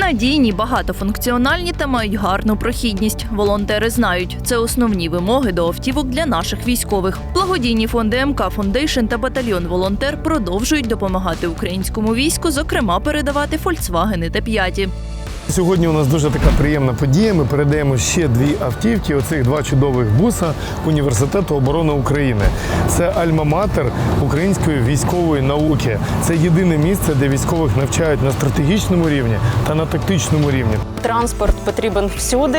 Надійні, багатофункціональні та мають гарну прохідність. Волонтери знають, це основні вимоги до автівок для наших військових. Благодійні фонди МК Фондейшн та батальйон Волонтер продовжують допомагати українському війську, зокрема передавати Фольксвагени та п'яті. Сьогодні у нас дуже така приємна подія. Ми передаємо ще дві автівки. Оцих два чудових буса університету оборони України. Це альма-матер української військової науки. Це єдине місце, де військових навчають на стратегічному рівні та на тактичному рівні. Транспорт потрібен всюди.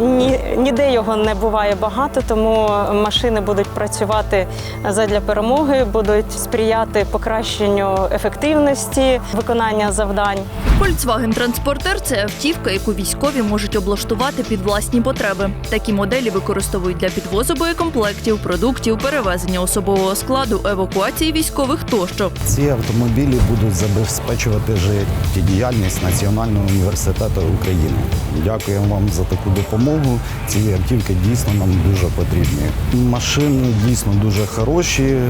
Ні- Ніде його не буває багато, тому машини будуть працювати задля перемоги, будуть сприяти покращенню ефективності виконання завдань. Volkswagen Транспортер це автівка, яку військові можуть облаштувати під власні потреби. Такі моделі використовують для підвозу боєкомплектів, продуктів, перевезення особового складу, евакуації військових тощо. Ці автомобілі будуть забезпечувати життєдіяльність Національного університету України. Дякуємо вам за таку допомогу. Ці автівки дійсно нам дуже потрібні. Машини дійсно дуже хороші, е,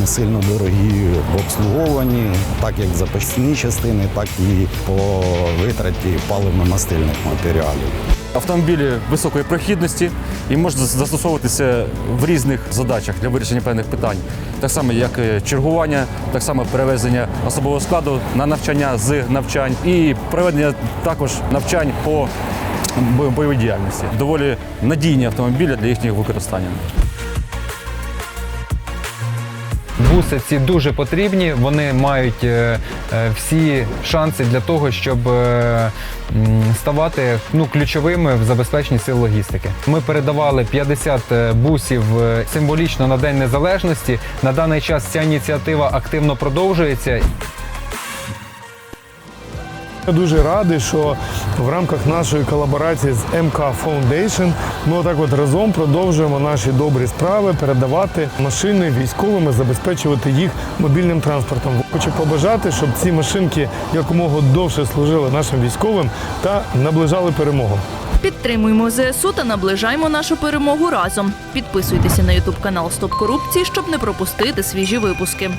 не сильно дорогі в обслуговуванні, так як запасні частини, так і по витраті паливно-мастильних матеріалів. Автомобілі високої прохідності і можуть застосовуватися в різних задачах для вирішення певних питань, так само як е, чергування, так само перевезення особового складу на навчання з навчань і проведення також навчань по бойовій діяльності. Доволі надійні автомобілі для їхнього використання. Буси ці дуже потрібні, вони мають е, е, всі шанси для того, щоб е, ставати ну, ключовими в забезпеченні сил логістики. Ми передавали 50 бусів символічно на День Незалежності. На даний час ця ініціатива активно продовжується. Я дуже радий, що в рамках нашої колаборації з МК Foundation ми отак от разом продовжуємо наші добрі справи, передавати машини військовим і забезпечувати їх мобільним транспортом. Хочу побажати, щоб ці машинки якомога довше служили нашим військовим та наближали перемогу. Підтримуємо ЗСУ та наближаємо нашу перемогу разом. Підписуйтеся на Ютуб канал Стоп Корупції, щоб не пропустити свіжі випуски.